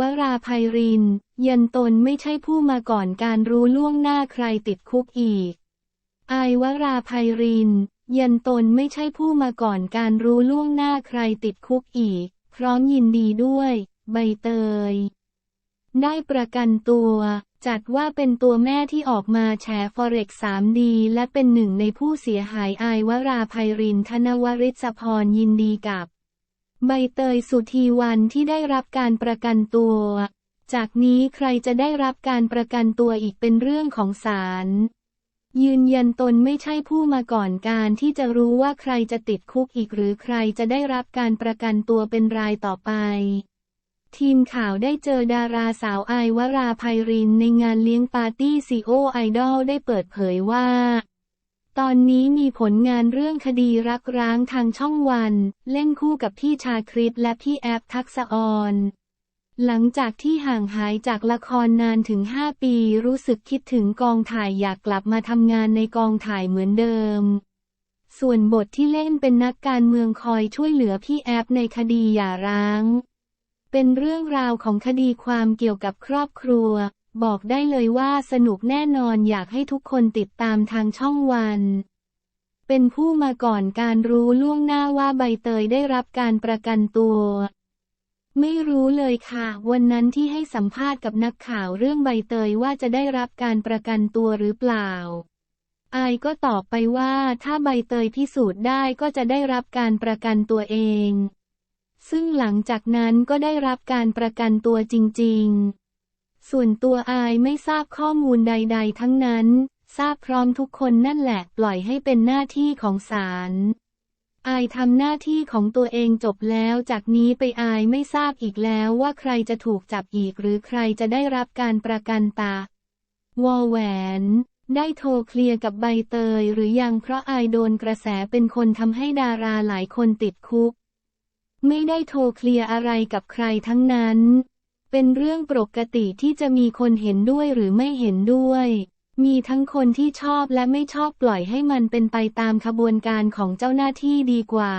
วราภัยริน ยันตนไม่ใช่ผู้มาก่อนการรู้ล่วงหน้าใครติดคุกอีก อายวราภัยริน ยันตนไม่ใช่ผู้มาก่อนการรู้ล่วงหน้าใครติดคุกอีก พร้อมยินดีด้วย ใบเตย ได้ประกันตัว จัดว่าเป็นตัวแม่ที่ออกมาแฉฟอเร็ก 3D และเป็นหนึ่งในผู้เสียหายอายวราภัยรินธนวริศพรยินดีกับ ใบเตยสุธีวันที่ได้รับการประกันตัว จากนี้ใครจะได้รับการประกันตัวอีกเป็นเรื่องของศาลยืนยันตนไม่ใช่ผู้มาก่อนการที่จะรู้ว่าใครจะติดคุกอีกหรือใครจะได้รับการประกันตัวเป็นรายต่อไป ทีมข่าวได้เจอดาราสาวไอวราภัยรินในงานเลี้ยงปาร์ตี้ซีโอไอดอลได้เปิดเผยว่า ตอนนี้มีผลงานเรื่องคดีรักร้างทางช่องวัน เล่นคู่กับพี่ชาคริตและพี่แอฟทักษออนหลังจากที่ห่างหายจากละครนานถึง 5 ปีรู้สึกคิดถึงกองถ่ายอยากกลับมาทำงานในกองถ่ายเหมือนเดิม ส่วนบทที่เล่นเป็นนักการเมืองคอยช่วยเหลือพี่แอฟในคดีหย่าร้าง เป็นเรื่องราวของคดีความเกี่ยวกับครอบครัว บอกได้เลยว่าสนุกแน่นอนอยากให้ทุกคนติดตามทางช่องวัน เป็นผู้มาก่อนการรู้ล่วงหน้าว่าใบเตยได้รับการประกันตัว ไม่รู้เลยค่ะ วันนั้นที่ให้สัมภาษณ์กับนักข่าวเรื่องใบเตยว่าจะได้รับการประกันตัวหรือเปล่า อายก็ตอบไปว่าถ้าใบเตยพิสูจน์ได้ก็จะได้รับการประกันตัวเอง ซึ่งหลังจากนั้นก็ได้รับการประกันตัวจริง ๆ ส่วนตัวอายไม่ทราบข้อมูลใด ๆ ทั้งนั้น ทราบพร้อมทุกคนนั่นแหละปล่อยให้เป็นหน้าที่ของศาลอายทำหน้าที่ของตัวเองจบแล้วจากนี้ไปอายไม่ทราบอีกแล้วว่าใครจะถูกจับอีกหรือใครจะได้รับการประกันตาวอแหวน ได้โทรเคลียร์กับใบเตยหรือยังเพราะอายโดนกระแสเป็นคนทำให้ดาราหลายคนติดคุก ไม่ได้โทรเคลียร์อะไรกับใครทั้งนั้น เป็นเรื่องปกติที่จะมีคนเห็นด้วยหรือไม่เห็นด้วย มีทั้งคนที่ชอบและไม่ชอบปล่อยให้มันเป็นไปตามขบวนการของเจ้าหน้าที่ดีกว่า